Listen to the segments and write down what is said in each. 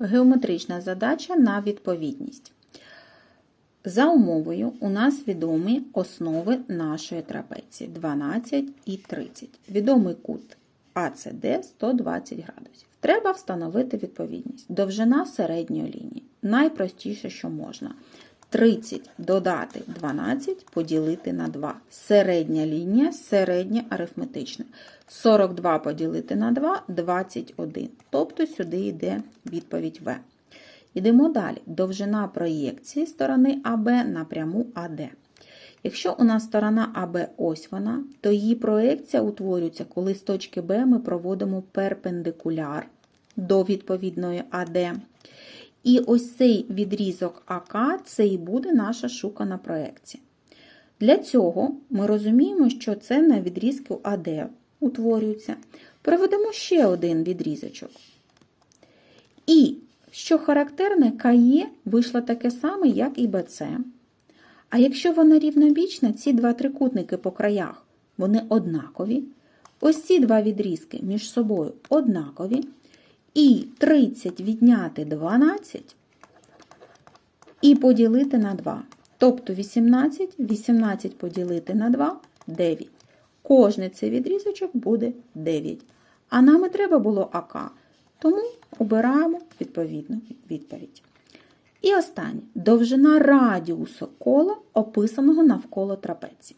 Геометрична задача на відповідність. За умовою у нас відомі основи нашої трапеції 12 і 30. Відомий кут АЦД 120 градусів. Треба встановити відповідність. Довжина середньої лінії. Найпростіше, що можна. 30 додати 12 поділити на 2. Середня лінія, середнє арифметичне. 42 поділити на 2 21. Тобто сюди йде відповідь В. Йдемо далі. Довжина проєкції сторони АБ на пряму АД. Якщо у нас сторона АБ ось вона, то її проєкція утворюється, коли з точки Б ми проводимо перпендикуляр до відповідної АД. І ось цей відрізок АК це і буде наша шукана проєкція. Для цього ми розуміємо, що це на відрізку АД утворюється. Проведемо ще один відрізочок. І, що характерне, КЕ вийшло таке саме, як і БЦ. А якщо вона рівнобічна, ці два трикутники по краях, вони однакові. Ось ці два відрізки між собою однакові. І 30 відняти 12 і поділити на 2. Тобто 18, 18 поділити на 2 9. Кожний цей відрізочок буде 9. А нам і треба було АК. Тому обираємо відповідну відповідь. І останнє довжина радіусу кола, описаного навколо трапеції.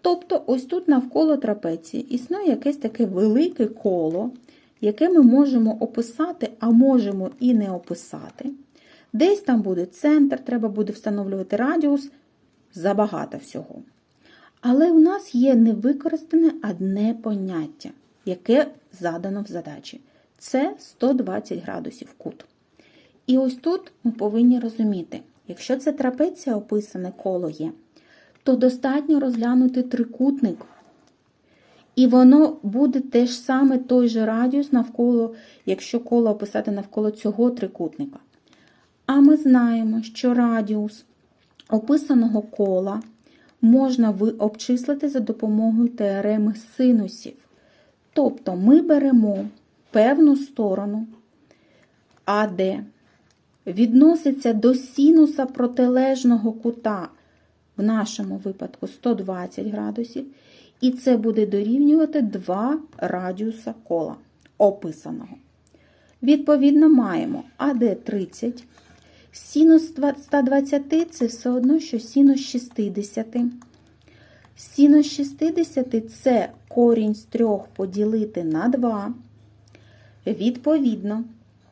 Тобто, ось тут навколо трапеції існує якесь таке велике коло, яке ми можемо описати, а можемо і не описати. Десь там буде центр, треба буде встановлювати радіус, забагато всього. Але у нас є невикористане одне поняття, яке задано в задачі. Це 120 градусів кут. І ось тут ми повинні розуміти, якщо це трапеція описане коло є, то достатньо розглянути трикутник. І воно буде теж саме той же радіус навколо, якщо коло описати навколо цього трикутника. А ми знаємо, що радіус описаного кола можна обчислити за допомогою теореми синусів. Тобто ми беремо певну сторону АД, відноситься до синуса протилежного кута, в нашому випадку 120 градусів, і це буде дорівнювати 2 радіуса кола описаного. Відповідно, маємо АД 30. Синус 120 це все одно, що синус 60. Синус 60 це корінь з 3 поділити на 2. Відповідно,